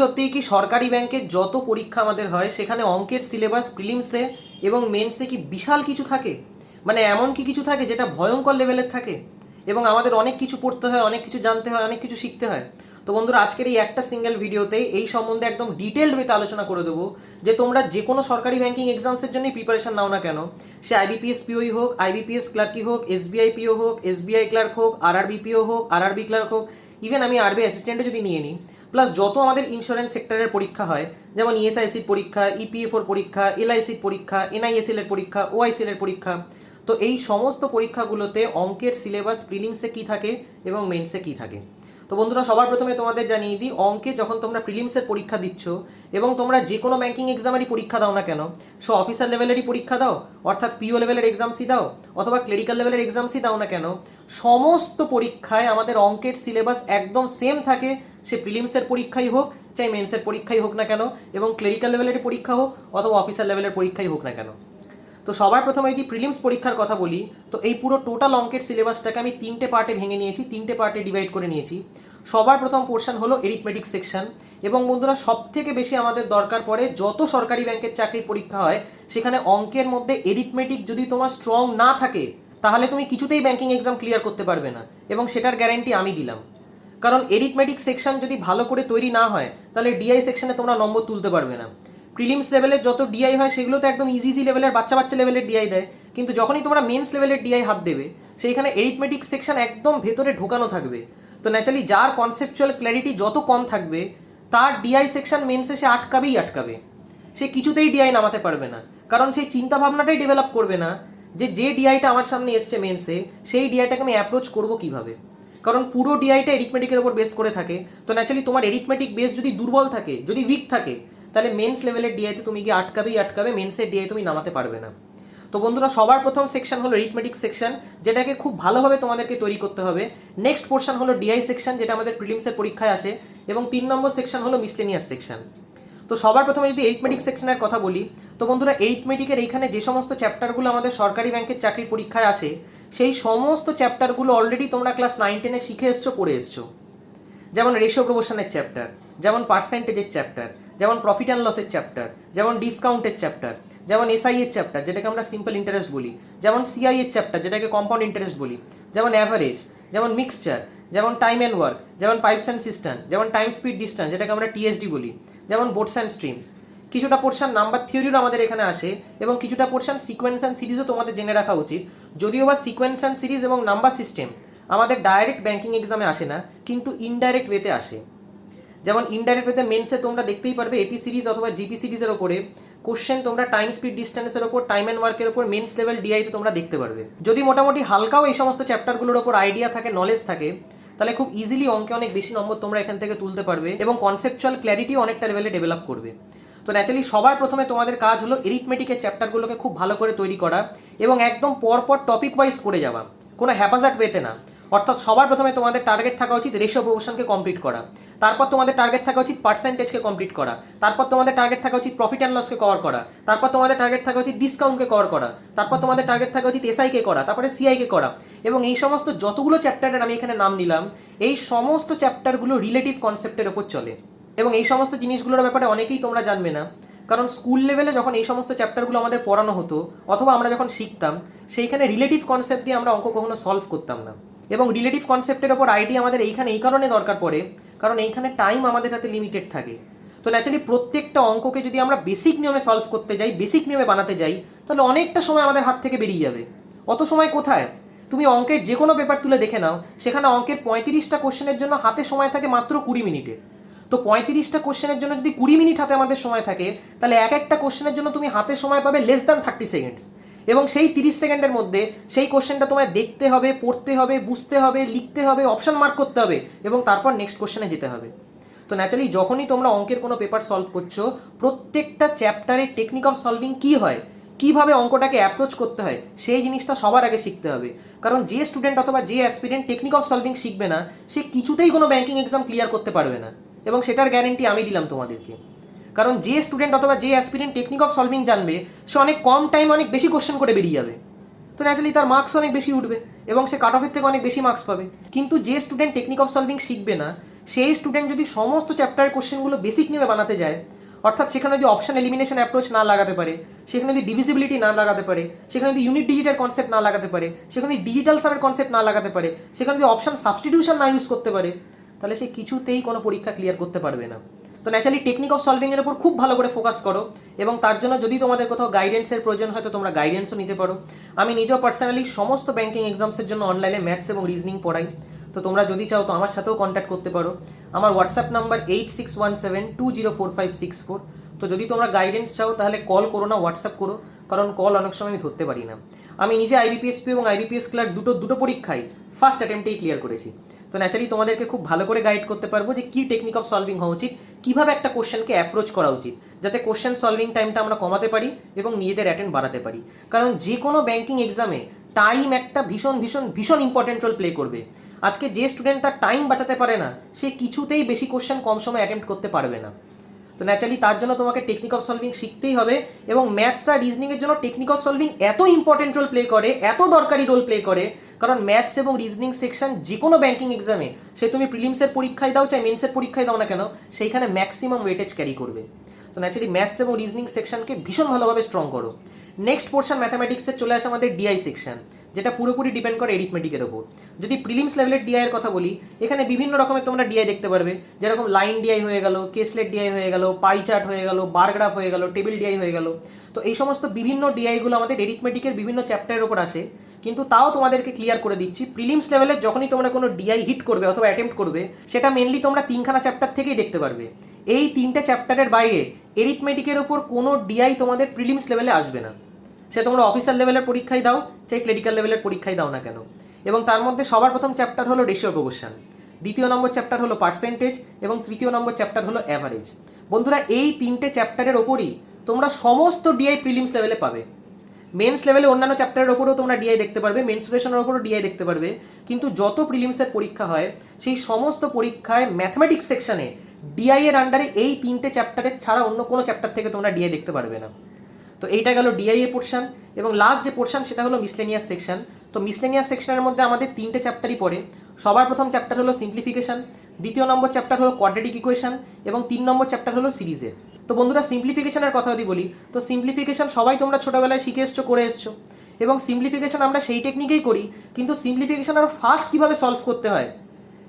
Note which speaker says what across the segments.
Speaker 1: সত্যিই কি সরকারি ব্যাংকের যত পরীক্ষা আমাদের হয়, সেখানে অঙ্কের সিলেবাস প্রিলিমসে এবং মেন্সে কি বিশাল কিছু থাকে? মানে এমন কি কিছু থাকে যেটা ভয়ঙ্কর লেভেলের থাকে? এবং আমাদের অনেক কিছু পড়তে হয়, অনেক কিছু জানতে হয়, অনেক কিছু শিখতে হয়। তো বন্ধুরা, আজকের এই একটা সিঙ্গেল ভিডিওতে এই সম্বন্ধে একদম ডিটেলড ওয়েতে আলোচনা করে দেবো যে তোমরা যে কোনো সরকারি ব্যাংকিং এক্সামসের জন্যই প্রিপারেশন নাও না কেন? সে আইবিপিএস পিওই হোক আইবিপিএস ক্লার্কই হোক এসবিআই পিও হোক এসবিআই ক্লার্ক হোক আরআরবি পিও হোক আরআরবি ক্লার্ক হোক ইভেন আমি আরবি অ্যাসিস্ট্যান্টও যদি নিয়ে নিই প্লাস যত আমাদের ইন্স্যুরেন্স সেক্টরের পরীক্ষা হয়, যেমন E ইএসআইসির পরীক্ষা ইপিএফওর পরীক্ষা এলআইসির পরীক্ষা এনআইএসএল এর পরীক্ষা ওআইসিএল এর পরীক্ষা, তো এই সমস্ত পরীক্ষাগুলোতে অঙ্কের সিলেবাস প্রিলিমসে কী থাকে এবং মেন্সে কী থাকে? তো বন্ধুরা, সবার প্রথমে তোমাদের জানিয়ে দিই, অঙ্কে যখন তোমরা প্রিলিমসের পরীক্ষা দিচ্ছ এবং তোমরা যে কোনো ব্যাঙ্কিং এক্সামেরই পরীক্ষা দাও না কেন, সো অফিসার লেভেলেরই পরীক্ষা দাও, অর্থাৎ পিও লেভেলের এক্সামসি দাও, অথবা ক্লেরিক্যাল লেভেলের এক্সামসি দাও না কেন, সমস্ত পরীক্ষায় আমাদের অঙ্কের সিলেবাস একদম সেম থাকে, সে প্রিলিমসের পরীক্ষাই হোক, চাই মেন্সের পরীক্ষাই হোক না কেন, এবং ক্লেরিক্যাল লেভেলের পরীক্ষা হোক, অথবা অফিসার লেভেলের পরীক্ষাই হোক না কেন। তো সবার প্রথমে যদি প্রিলিমস পরীক্ষার কথা বলি, তো এই পুরো টোটাল অঙ্কের সিলেবাসটাকে আমি তিনটে পার্টে ভেঙে নিয়েছি, তিনটে পার্টে ডিভাইড করে নিয়েছি। সবার প্রথম পোর্শন হলো এরিথমেটিক সেকশন এবং বন্ধুরা সব থেকে বেশি আমাদের দরকার পড়ে যত সরকারি ব্যাংকের চাকরির পরীক্ষা হয়, সেখানে অঙ্কের মধ্যে এরিথমেটিক যদি তোমার স্ট্রং না থাকে, তাহলে তুমি কিছুতেই ব্যাংকিং এক্সাম ক্লিয়ার করতে পারবে না এবং সেটার গ্যারান্টি আমি দিলাম। কারণ এরিথমেটিক সেকশন যদি ভালো করে তৈরি না হয়, তাহলে ডিআই সেকশনে তোমরা নম্বর তুলতে পারবে না। প্রিলিমস লেভেলের যত ডিআই হয় সেগুলো তো একদম ইজি ইজি লেভেলের বাচ্চা বাচ্চা লেভেলের ডিআই দেয়। কিন্তু যখনই তোমরা মেন্স লেভেলের ডিআই হাত দেবে, সেইখানে এরিথমেটিক সেকশন একদম ভেতরে ঢোকানো থাকবে। তো ন্যাচারালি যার কনসেপচুয়াল ক্ল্যারিটি যত কম থাকবে, তার ডিআই সেকশন মেন্সে সে আটকাবেই আটকাবে। সে কিছুতেই ডিআই নামাতে পারবে না। কারণ সেই চিন্তা ভাবনাটাই ডেভেলপ করবে না যে যে ডিআইটা আমার সামনে এসছে মেন্সে সেই ডিআইটাকে আমি অ্যাপ্রোচ করব কীভাবে? কারণ পুরো ডিআইটা এরিথমেটিকের উপর বেস করে থাকে। তো ন্যাচারালি তোমার এরিথমেটিক বেস যদি দুর্বল থাকে, যদি উইক থাকে তাহলে মেন্স লেভেলের ডিআইতে তুমি গিয়ে আটকাবেই আটকাবে মেন্সের ডিআই তুমি নামাতে পারবে না। তো বন্ধুরা, সবার প্রথম সেকশন হলো রিথমেটিক সেকশন যেটাকে খুব ভালোভাবে তোমাদেরকে তৈরি করতে হবে। নেক্সট পোর্শন হলো ডিআই সেকশন যেটা আমাদের প্রিলিমসের পরীক্ষায় আসে। এবং তিন নম্বর সেকশন হলো মিসলেনিয়াস সেকশন তো সবার প্রথমে যদি এইটমেটিক সেকশনের কথা বলি, তো বন্ধুরা এইটমেটিকের এইখানে যে সমস্ত চ্যাপ্টারগুলো আমাদের সরকারি ব্যাংকের চাকরির পরীক্ষায় আসে, সেই সমস্ত চ্যাপ্টারগুলো অলরেডি তোমরা ক্লাস নাইন টেনে শিখে এসছো, পড়ে এসছো। যেমন রেশিও প্রমোশনের চ্যাপ্টার যেমন পার্সেন্টেজের চ্যাপ্টার যেমন প্রফিট অ্যান্ড লসের চ্যাপ্টার যেমন ডিসকাউন্টের চ্যাপ্টার যেমন এসআই এর চ্যাপ্টার যেটাকে আমরা সিম্পল ইন্টারেস্ট বলি, যেমন সিআই এর চ্যাপ্টার যেটাকে কম্পাউন্ড ইন্টারেস্ট বলি, যেমন অ্যাভারেজ যেমন মিক্সচার যেমন টাইম অ্যান্ড ওয়ার্ক যেমন পাইপস অ্যান্ড সিস্টেম যেমন টাইম স্পিড ডিস্টেন্স যেটাকে আমরা টিএসডি বলি, যেমন বোটস অ্যান্ড স্ট্রিমস কিছুটা পোর্শন নাম্বার থিওরিও আমাদের এখানে আসে এবং কিছুটা পোর্শন সিকোয়েন্স অ্যান্ড সিরিজও তোমাদের জেনে রাখা উচিত। যদিও বা সিকোয়েন্স অ্যান্ড সিরিজ এবং নাম্বার সিস্টেম আমাদের ডাইরেক্ট ব্যাংকিং এক্সামে আসে না, কিন্তু ইনডাইরেক্ট ওয়েতে আসে। যেমন ইনডাইরেক্ট ওয়েতে মেন্সে তোমরা দেখতেই পারবে এপি সিরিজ অথবা জিপি সিরিজের ওপরে কোশ্চেন তোমরা টাইম স্পিড ডিস্টেন্সের ওপর টাইম অ্যান্ড ওয়ার্কের ওপর মেন্স লেভেল ডিআইতে তোমরা দেখতে পারবে। যদি মোটামুটি হালকাও এই সমস্ত চ্যাপ্টারগুলোর ওপর আইডিয়া থাকে নলেজ থাকে, তাহলে খুব ইজিলি অঙ্কে অনেক বেশি নম্বর তোমরা এখান থেকে তুলতে পারবে এবং কনসেপচুয়াল ক্ল্যারিটি অনেকটা লেভেলে ডেভেলপ করবে। তো ন্যাচারালি সবার প্রথমে তোমাদের কাজ হলো এরিথমেটিকের চ্যাপ্টারগুলোকে খুব ভালো করে তৈরি করা এবং একদম পরপর টপিক ওয়াইজ করে যাওয়া। কোনো হ্যাপাজার্ট ওয়েতে না। অর্থাৎ সবার প্রথমে তোমাদের টার্গেট থাকা উচিত রেশিও প্রমোশনকে কমপ্লিট করা। তারপর তোমাদের টার্গেট থাকা উচিত পার্সেন্টেজকে কমপ্লিট করা। তারপর তোমাদের টার্গেট থাকা উচিত প্রফিট অ্যান্ড লসকে কভার করা। তারপর তোমাদের টার্গেট থাকা উচিত ডিসকাউন্টকে কভার করা। তারপর তোমাদের টার্গেট থাকা উচিত এসআইকে করা। তারপরে সিআইকে করা। এবং এই সমস্ত যতগুলো চ্যাপ্টারের আমি এখানে নাম নিলাম, এই সমস্ত চ্যাপ্টারগুলো রিলেটিভ কনসেপ্টের ওপর চলে। এবং এই সমস্ত জিনিসগুলোর ব্যাপারে অনেকেই তোমরা জানবে না। কারণ স্কুল লেভেলে যখন এই সমস্ত চ্যাপ্টারগুলো আমাদের পড়ানো হতো, অথবা আমরা যখন শিখতাম, সেইখানে রিলেটিভ কনসেপ্ট দিয়ে আমরা অঙ্ক কখনো সলভ করতাম না। এবং রিলেটিভ কনসেপ্টের ওপর আইডিয়া আমাদের এইখানে এই কারণে দরকার পড়ে, কারণ এইখানে টাইম আমাদের হাতে লিমিটেড থাকে। তো ন্যাচারালি প্রত্যেকটা অঙ্ককে যদি আমরা বেসিক নিয়মে সলভ করতে যাই বেসিক নিয়মে বানাতে যাই, তাহলে অনেকটা সময় আমাদের হাত থেকে বেরিয়ে যাবে। অত সময় কোথায়? তুমি অঙ্কের যে কোনো পেপার তুলে দেখে নাও, সেখানে অঙ্কের পঁয়ত্রিশটা কোশ্চেনের জন্য হাতে সময় থাকে মাত্র কুড়ি মিনিটের তো পঁয়ত্রিশটা কোশ্চেনের জন্য যদি কুড়ি মিনিট হাতে আমাদের সময় থাকে, তাহলে এক একটা কোশ্চেনের জন্য তুমি হাতে সময় পাবে লেস দ্যান থার্টি সেকেন্ডস এবং সেই তিরিশ সেকেন্ডের মধ্যে সেই কোশ্চেনটা তোমায় দেখতে হবে, পড়তে হবে, বুঝতে হবে, লিখতে হবে অপশান মার্ক করতে হবে এবং তারপর নেক্সট কোশ্চেনে যেতে হবে। তো ন্যাচারালি যখনই তোমরা অঙ্কের কোনো পেপার সলভ করছ, প্রত্যেকটা চ্যাপ্টারের টেকনিক অফ সলভিং কী হয়, কীভাবে অঙ্কটাকে অ্যাপ্রোচ করতে হয়, সেই জিনিসটা সবার আগে শিখতে হবে। কারণ যে স্টুডেন্ট অথবা যে অ্যাসপিরেন্ট টেকনিক অফ সলভিং শিখবে না, সে কিছুতেই কোনো ব্যাঙ্কিং এক্সাম ক্লিয়ার করতে পারবে না এবং সেটার গ্যারেন্টি আমি দিলাম তোমাদেরকে। কারণ যে স্টুডেন্ট অথবা যে অ্যাসপিরেন্ট টেকনিক অফ সলভিং জানবে, সে অনেক কম টাইম অনেক বেশি কোশ্চেন করে বেরিয়ে যাবে। তো ন্যাচারালি তার মার্কস অনেক বেশি উঠবে এবং সে কাট অফের থেকে অনেক বেশি মার্কস পাবে। কিন্তু যে স্টুডেন্ট টেকনিক অফ সলভিং শিখবে না, সেই স্টুডেন্ট যদি সমস্ত চ্যাপ্টারের কোশ্চেনগুলো বেসিক নিয়ে বানাতে যায়, অর্থাৎ সেখানে যদি অপশন এলিমিনেশন অ্যাপ্রোচ না লাগাতে পারে, সেখানে যদি ডিভিজিবিলিটি না লাগাতে পারে, সেখানে যদি ইউনিট ডিজিটাল কনসেপ্ট না লাগাতে পারে, সেখানে যদি ডিজিটাল সামের কনসেপ্ট না লাগাতে পারে, সেখানে যদি অপশন সাবস্টিটিউশন না ইউজ করতে পারে, তাহলে সে কিছুতেই কোনো পরীক্ষা ক্লিয়ার করতে পারবে না। তো ন্যাচারালি টেকনিক অফ সলভিংয়ের উপর খুব ভালো করে ফোকাস করো এবং তার জন্য যদি তোমাদের কোথাও গাইডেন্সের প্রয়োজন হয় তো তোমরা গাইডেন্সও নিতে পারো। আমি নিজেও পার্সোনালি সমস্ত ব্যাঙ্কিং এক্সামসের জন্য অনলাইনে ম্যাথস এবং রিজনিং পড়াই। তো তোমরা যদি চাও তো আমার সাথেও কন্ট্যাক্ট করতে পারো। আমার WhatsApp number eight six one seven two zero four five six four তো যদি তোমরা গাইডেন্স চাও তাহলে কল করো না হোয়াটসঅ্যাপ করো। কারণ কল অনেক সময় আমি ধরতে পারি না। আমি নিজে আইবিপিএসপি এবং আইবিপিএস ক্লার্ক দুটো দুটো পরীক্ষায় ফার্স্ট অ্যাটেম্পটেই ক্লিয়ার করেছি। তো ন্যাচারালি তোমাদেরকে খুব ভালো করে গাইড করতে পারব যে কী টেকনিক অফ সলভিং হওয়া উচিত, কীভাবে একটা কোশ্চেনকে অ্যাপ্রোচ করা উচিত, যাতে কোশ্চেন সলভিং টাইমটা আমরা কমাতে পারি এবং নিজেদের অ্যাটেন্ড বাড়াতে পারি। কারণ যে কোনো ব্যাঙ্কিং এক্সামে টাইম একটা ভীষণ ভীষণ ভীষণ ইম্পর্টেন্ট রোল প্লে করবে। আজকে যে স্টুডেন্ট তার টাইম বাঁচাতে পারে না, সে কিছুতেই বেশি কোশ্চেন কম সময় অ্যাটেম্প্ট করতে পারবে না। তো ন্যাচারালি তার জন্য তোমাকে টেকনিক অফ সলভিং শিখতেই হবে এবং ম্যাথস আর রিজনিংয়ের জন্য টেকনিক অফ সলভিং এত ইম্পর্টেন্ট রোল প্লে করে, এত দরকারি রোল প্লে করে, কারণ ম্যাথস এবং রিজনিং সেকশন যে কোনো ব্যাঙ্কিং এক্সামে সে তুমি প্রিলিমসের পরীক্ষায় দাও চাই মেন্সের পরীক্ষায় দাও না কেন, সেইখানে ম্যাক্সিমাম ওয়েটেজ ক্যারি করবে। তো ন্যাচারালি ম্যাথস এবং রিজনিং সেকশনকে ভীষণ ভালোভাবে স্ট্রং করো। নেক্সট পোর্শন ম্যাথামেটিক্সের চলে আসে আমাদের ডিআই সেকশন যেটা পুরোপুরি ডিপেন্ড করে এরিথমেটিকের ওপর। যদি প্রিলিমস লেভেলের ডিআইয়ের কথা বলি, এখানে বিভিন্ন রকমের তোমরা ডিআই দেখতে পারবে। যেরকম লাইন ডিআই হয়ে গেল কেসলেট ডিআই হয়ে গেল পাই চার্ট হয়ে গেল বারগ্রাফ হয়ে গেল টেবিল ডিআই হয়ে গেল। তো এই সমস্ত বিভিন্ন ডিআইগুলো আমাদের এরিথমেটিকের বিভিন্ন চ্যাপ্টারের ওপর আসে। কিন্তু তাও তোমাদেরকে ক্লিয়ার করে দিচ্ছি প্রিলিমস লেভেলে যখনই তোমরা কোনো ডিআই হিট করবে অথবা অ্যাটেম্প্ট করবে, সেটা মেনলি তোমরা তিনখানা চ্যাপ্টার থেকেই দেখতে পারবে। এই তিনটে চ্যাপ্টারের বাইরে এরিথমেটিকের ওপর কোনো ডিআই তোমাদের প্রিলিমস লেভেলে আসবে না। সে তোমরা অফিসার লেভেলের পরীক্ষায় দাও চাই ক্লিনিক্যাল লেভেলের পরীক্ষায় দাও না কেন? এবং তার মধ্যে সবার প্রথম চ্যাপ্টার হলো রেশিও প্রপোর্শন দ্বিতীয় নম্বর চ্যাপ্টার হলো পার্সেন্টেজ এবং তৃতীয় নম্বর চ্যাপ্টার হলো অ্যাভারেজ বন্ধুরা, এই তিনটে চ্যাপ্টারের ওপরই তোমরা সমস্ত ডিআই প্রিলিমস লেভেলে পাবে। মেন্স লেভেলে অন্যান্য চ্যাপ্টারের ওপরেও তোমরা ডিআই দেখতে পারবে মেনসুরেশনের ওপরও ডিআই দেখতে পারবে, কিন্তু যত প্রিলিমসের পরীক্ষা হয়, সেই সমস্ত পরীক্ষায় ম্যাথমেটিক্স সেকশনে ডিআই এর আন্ডারে এই তিনটে চ্যাপ্টারের ছাড়া অন্য কোনো চ্যাপ্টার থেকে তোমরা ডিআই দেখতে পারবে না। তো এইটা গেল ডিআই এ পোর্শন এবং লাস্ট যে পোর্শন সেটা হলো মিসলেনিয়াস সেকশন তো মিসলেনিয়াস সেকশনের মধ্যে আমাদের তিনটে চ্যাপ্টারই পড়ে। সবার প্রথম চ্যাপ্টার হলো সিম্পলিফিকেশন দ্বিতীয় নম্বর চ্যাপ্টার হলো কোয়াড্রেটিক ইকুয়েশন এবং তিন নম্বর চ্যাপ্টার হলো সিরিজের তো বন্ধুরা সিম্পলিফিকেশনের কথা যদি বলি, তো সিম্পলিফিকেশন সবাই তোমরা ছোটোবেলায় শিখে এসছো, করে এসছো। এবং সিম্পলিফিকেশন আমরা সেই টেকনিকেই করি, কিন্তু সিম্পলিফিকেশন আরও ফাস্ট কীভাবে সলভ করতে হয়?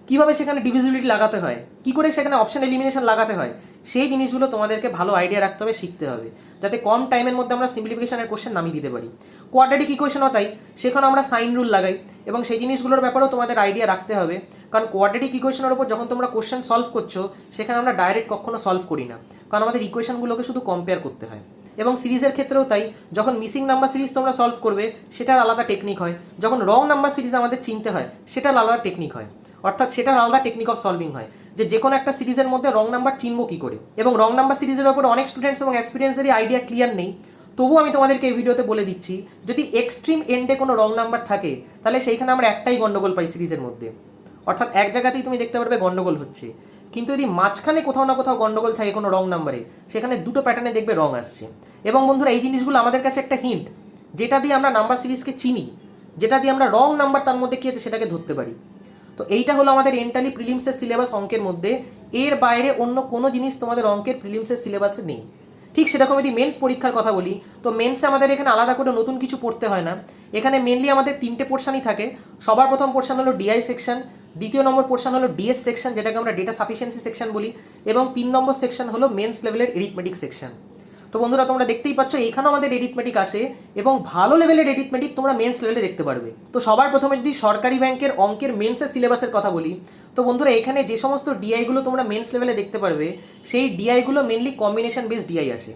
Speaker 1: কীভাবে সেখানে ডিভিজিবিলিটি লাগাতে হয়? কী করে সেখানে অপশন এলিমিনেশন লাগাতে হয়? সেই জিনিসগুলো তোমাদেরকে ভালো আইডিয়া রাখতে হবে, শিখতে হবে। যাতে কম টাইমের মধ্যে আমরা সিম্পলিফিকেশনের কোশ্চেন নামিয়ে দিতে পারি। কোয়াড্রেটিক ইকুয়েশনও তাই। সেখানে আমরা সাইন রুল লাগাই এবং সেই জিনিসগুলোর ব্যাপারেও তোমাদের আইডিয়া রাখতে হবে। কারণ কোয়াড্রেটিক ইকুয়েশনের উপর যখন তোমরা কোশ্চেন সলভ করছ, সেখানে আমরা ডাইরেক্ট কখনো সলভ করি না। কারণ আমাদের ইকুয়েশনগুলোকে শুধু কম্পেয়ার করতে হয়। এবং সিরিজের ক্ষেত্রেও তাই। যখন মিসিং নাম্বার সিরিজ তোমরা সলভ করবে, সেটার আলাদা টেকনিক হয়। যখন রং নাম্বার সিরিজ আমাদের চিনতে হয়, সেটার আলাদা টেকনিক হয়। অর্থাৎ সেটার আলাদা টেকনিক অফ সলভিং হয়। যে যে কোনো একটা সিরিজের মধ্যে রং নাম্বার চিনবো কী করে? এবং রং নাম্বার সিরিজের ওপর অনেক স্টুডেন্টস এবং এক্সপিরিয়েন্সেরই আইডিয়া ক্লিয়ার নেই। তবুও আমি তোমাদেরকে এই ভিডিওতে বলে দিচ্ছি, যদি এক্সট্রিম এন্ডে কোনো রং নাম্বার থাকে, তাহলে সেইখানে আমরা একটাই গন্ডগোল পাই সিরিজের মধ্যে। অর্থাৎ এক জায়গাতেই তুমি দেখতে পারবে গন্ডগোল হচ্ছে। কিন্তু যদি মাঝখানে কোথাও না কোথাও গন্ডগোল থাকে কোনো রং নাম্বারে, সেখানে দুটো প্যাটার্নে দেখবে রং আসছে। এবং বন্ধুরা, এই জিনিসগুলো আমাদের কাছে একটা হিন্ট যেটা দিয়ে আমরা নাম্বার সিরিজকে চিনি, যেটা দিয়ে আমরা রং নাম্বার তার মধ্যে কী আছে সেটাকে ধরতে পারি। তো এইটা হলো আমাদের এন্টালি প্রিলিমসের সিলেবাস অঙ্কের মধ্যে। এর বাইরে অন্য কোনো জিনিস তোমাদের অঙ্কের প্রিলিমসের সিলেবাসে নেই। ঠিক সেরকম যদি মেন্স পরীক্ষার কথা বলি, তো মেন্সে আমাদের এখানে আলাদা করে নতুন কিছু পড়তে হয় না। এখানে মেনলি আমাদের তিনটে পোর্শনই থাকে। সবার প্রথম পোর্শন হলো ডিআই সেকশন দ্বিতীয় নম্বর পোর্শন হলো ডিএস সেকশন যেটাকে আমরা ডেটা সাফিসিয়েন্সি সেকশন বলি, এবং তিন নম্বর সেকশন হলো মেন্স লেভেলের এরিথমেটিক সেকশন তো বন্ধুরা, তোমরা দেখতেই পাচ্ছ এখানেও আমাদের এরিথমেটিক আসে এবং ভালো লেভেলের এরিথমেটিক তোমরা মেন্স লেভেলে দেখতে পারবে। তো সবার প্রথমে যদি সরকারি ব্যাংকের অঙ্কের মেন্সের সিলেবাসের কথা বলি, তো বন্ধুরা, এখানে যে সমস্ত ডিআইগুলো তোমরা মেন্স লেভেলে দেখতে পারবে, সেই ডিআইগুলো মেনলি কম্বিনেশন বেস ডিআই আসে।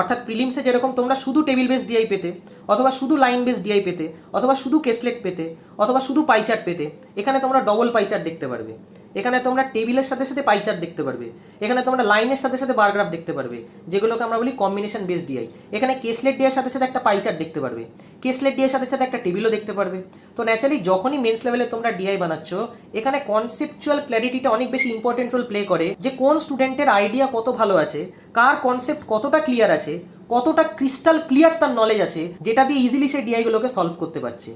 Speaker 1: অর্থাৎ প্রিলিমসে যেরকম তোমরা শুধু টেবিল বেস ডিআই পেতে, অথবা শুধু লাইন বেস ডিআই পেতে, অথবা শুধু কেসলেট পেতে, অথবা শুধু পাইচার্ট পেতে, এখানে তোমরা ডবল পাইচার্ট দেখতে পারবে। এখানে তোমরা টেবিলের সাথে সাথে পাইচার্ট দেখতে পারবে। এখানে তোমরা লাইনের সাথে সাথে বারগ্রাফ দেখতে পারবে, যেগুলোকে আমরা বলি কম্বিনেশন বেস ডিআই এখানে কেসলেট ডিআর সাথে সাথে একটা পাইচার্ট দেখতে পারবে। কেসলেট ডিআর সাথে সাথে একটা টেবিলও দেখতে পারবে। তো ন্যাচারালি যখনই মেন্স লেভেলে তোমরা ডিআই বানাচ্ছ, এখানে কনসেপচুয়াল ক্ল্যারিটিটা অনেক বেশি ইম্পর্টেন্ট রোল প্লে করে যে কোন স্টুডেন্টের আইডিয়া কত ভালো আছে, কার কনসেপ্ট কতটা ক্লিয়ার আছে, কতটা ক্রিস্টাল ক্লিয়ার তার নলেজ আছে, যেটা দিয়ে ইজিলি সেই ডিআইগুলোকে সলভ করতে পারছে।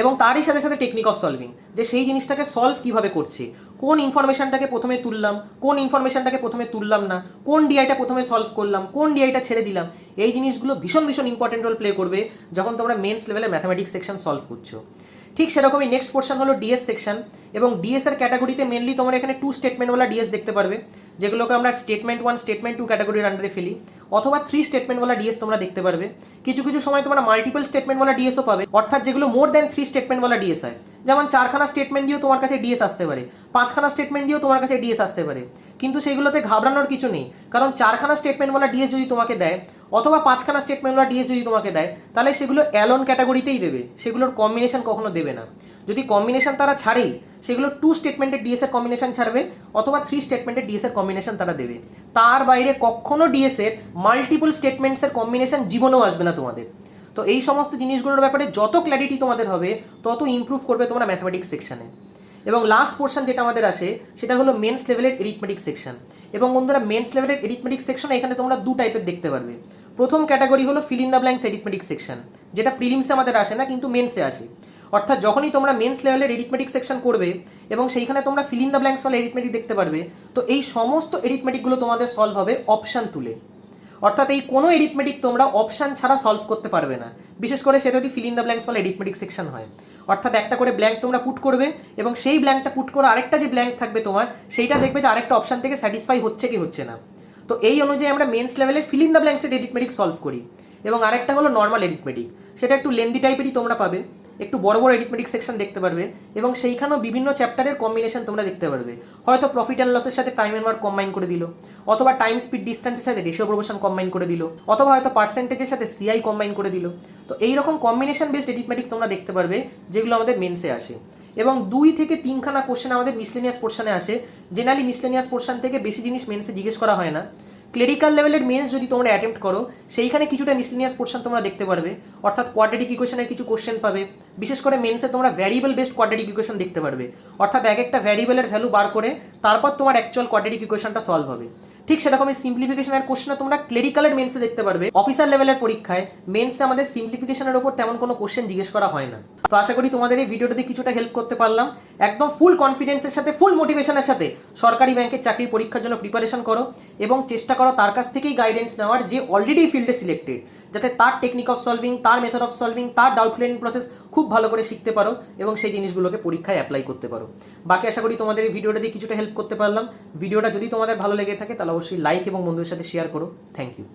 Speaker 1: এবং তারই সাথে সাথে টেকনিক অফ সলভিং যে সেই জিনিসটাকে সলভ কীভাবে করছে কোন ইনফরমেশনটাকে প্রথমে তুললাম, কোন ইনফরমেশনটাকে প্রথমে তুললাম না, কোন ডিআইটা প্রথমে সলভ করলাম, কোন ডিআইটা ছেড়ে দিলাম, এই জিনিসগুলো ভীষণ ভীষণ ইম্পর্টেন্ট রোল প্লে করবে যখন তোমরা মেন্স লেভেলে ম্যাথামেটিক্স সেকশন সলভ করছ। ঠিক সেরকমই নেক্সট পোর্শন হলো ডিএস সেকশন এবং ডিএস এর ক্যাটাগরিতে মেনলি তোমরা এখানে টু স্টেটমেন্টওয়ালা ডিএস দেখতে পারবে, যেগুলোকে আমরা স্টেটমেন্ট ওয়ান স্টেটমেন্ট টু ক্যাটাগরির আন্ডারে ফেলি, অথবা থ্রি স্টেটমেন্টওয়ালা ডিএস তোমরা দেখতে পারবে। কিছু কিছু সময় তোমরা মাল্টিপল স্টেটমেন্টওয়ালা ডিএসও পাবে, অর্থাৎ যেগুলো মোর দ্যান থ্রি স্টেটমেন্টওয়ালা ডিএস হয়। যেমন চারখানা স্টেটমেন্ট দিয়েও তোমার কাছে ডিএস আসতে পারে, পাঁচখানা স্টেটমেন্ট দিয়েও তোমার কাছে ডিএস আসতে পারে। কিন্তু সেইগুলোতে ঘাবড়ানোর কিছু নেই, কারণ চারখানা স্টেটমেন্টওয়ালা ডিএস যদি তোমাকে দেয় অথবা পাঁচখানা স্টেটমেন্টওয়ালা ডিএস যদি তোমাকে দেয়, তাহলে সেগুলো অ্যালন ক্যাটাগরিতেই দেবে। সেগুলোর কম্বিনেশন কখনো দেবে না। যদি কম্বিনেশন তারা ছাড়েই, সেগুলো টু স্টেটমেন্টের ডিএস এর কম্বিনেশন ছাড়বে, অথবা থ্রি স্টেটমেন্টের ডিএস এর কম্বিনেশন তারা দেবে। তার বাইরে কখনো ডিএস এর মাল্টিপল স্টেটমেন্টসের কম্বিনেশন জীবনেও আসবে না তোমাদের। তো এই সমস্ত জিনিসগুলোর ব্যাপারে যত ক্ল্যারিটি তোমাদের হবে, তত ইমপ্রুভ করবে তোমরা ম্যাথমেটিক্স সেকশানে এবং লাস্ট পোর্শন যেটা আমাদের আসে, সেটা হলো মেন্স লেভেলের এরিথমেটিক সেকশন এবং বন্ধুরা মেন্স লেভেলের এরিথমেটিক সেকশন এখানে তোমরা দু টাইপের দেখতে পারবে। প্রথম ক্যাটাগরি হলো fill in the blanks arithmetic section যেটা প্রিলিমসে আমাদের আসে না, কিন্তু মেন্সে আসে। অর্থাৎ যখনই তোমরা মেন্স লেভেলের এরিথমেটিক সেকশন করবে এবং সেইখানে তোমরা ফিল ইন দ্য ব্ল্যাঙ্কস ওয়ালা এরিথমেটিক দেখতে পারবে, তো এই সমস্ত এরিথমেটিকগুলো তোমাদের সলভ হবে অপশান তুলে অর্থাৎ এই কোনো এরিথমেটিক তোমরা অপশান ছাড়া সলভ করতে পারবে না। বিশেষ করে সেটা যদি ফিল ইন দ্য ব্ল্যাঙ্কস ওয়ালা এরিথমেটিক সেকশন হয়। অর্থাৎ একটা করে ব্ল্যাঙ্ক তোমরা পুট করবে এবং সেই ব্ল্যাঙ্কটা পুট করে আরেকটা যে ব্ল্যাঙ্ক থাকবে তোমার, সেইটা দেখবে যে আরেকটা অপশান থেকে স্যাটিসফাই হচ্ছে কি হচ্ছে না। তো এই অনুযায়ী আমরা মেন্স লেভেলে ফিল ইন দ্য ব্ল্যাঙ্কসের এরিথমেটিক সলভ করি। এবং আরেকটা হলো নর্মাল এরিথমেটিক সেটা একটু লেন্দি টাইপেরই তোমরা পাবে। একটু বড় বড় এরিথমেটিক সেকশন দেখতে পারবে। এবং সেইখানেও বিভিন্ন চ্যাপ্টারের কম্বিনেশন তোমরা দেখতে পারবে। হয়তো প্রফিট অ্যান্ড লসের সাথে টাইম অ্যান্ড ওয়ার্ক কম্বাইন করে দিল। অথবা টাইম স্পিড ডিস্টেন্সের সাথে রেশিও প্রমোশন কম্বাইন করে দিল। অথবা হয়তো পার্সেন্টেজের সাথে সিআই কম্বাইন করে দিল। তো এইরকম কম্বিনেশন বেসড এরিথমেটিক তোমরা দেখতে পারবে, যেগুলো আমাদের মেন্সে আসে। এবং দুই থেকে তিনখানা কোশ্চেন আমাদের মিসলেনিয়াস পোর্শনে আসে। জেনারেলি মিসলেনিয়াস পোর্শন থেকে বেশি জিনিস মেন্সে জিজ্ঞেস করা হয় না। ক্লেরিক্যাল লেভেলের মেন্স যদি তোমরা অ্যাটেম্প্ট করো, সেইখানে কিছুটা মিসলিনিয়াস পোর্শন তোমরা দেখতে পারবে। অর্থাৎ কোয়াড্রেটিক ইকুয়েশনের কিছু কোশ্চেন পাবে। বিশেষ করে মেন্সে তোমরা ভ্যারিয়েবল বেসড কোয়াড্রেটিক ইকুয়েশন দেখতে পারবে। অর্থাৎ এক একটা ভ্যারিয়েবলের ভ্যালু বার করে, তারপর তোমার অ্যাকচুয়াল কোয়াড্রেটিক ইকুয়েশনটা সলভ হবে। ঠিক সেরকমই সিম্পলিফিকেশনের কোশ্চেনও তোমরা ক্লেরিক্যালের মেন্সে দেখতে পারবে। অফিসার লেভেলের পরীক্ষায় মেন্সে আমাদের সিম্পলিফিকেশনের ওপর তেমন কোনো কোশ্চেন জিজ্ঞেস করা হয় না। তো আশা করি তোমাদের এই ভিডিওটাতে কিছুটা হেল্প করতে পারলাম। একদম ফুল কনফিডেন্সের সাথে ফুল মোটিভেশনের সাথে সরকারি ব্যাংকের চাকরির পরীক্ষার জন্য প্রিপারেশন করো এবং চেষ্টা করো তার কাছ থেকেই গাইডেন্স নেওয়ার যে অলরেডি ফিল্ডে সিলেক্টেড যাতে তার টেকনিক অফ সলভিং তার মেথড অফ সলভিং তার ডাউট ক্লিয়ারিং প্রসেস খুব ভালো করে শিখতে পারো এবং সেই জিনিসগুলোকে পরীক্ষায় অ্যাপ্লাই করতে পারো। বাকি আশা করি তোমাদের এই ভিডিওটা দিয়ে কিছুটা হেল্প করতে পারলাম। ভিডিওটা যদি তোমাদের ভালো লেগে থাকে তাহলে অবশ্যই লাইক এবং বন্ধুদের সাথে শেয়ার করো। Thank you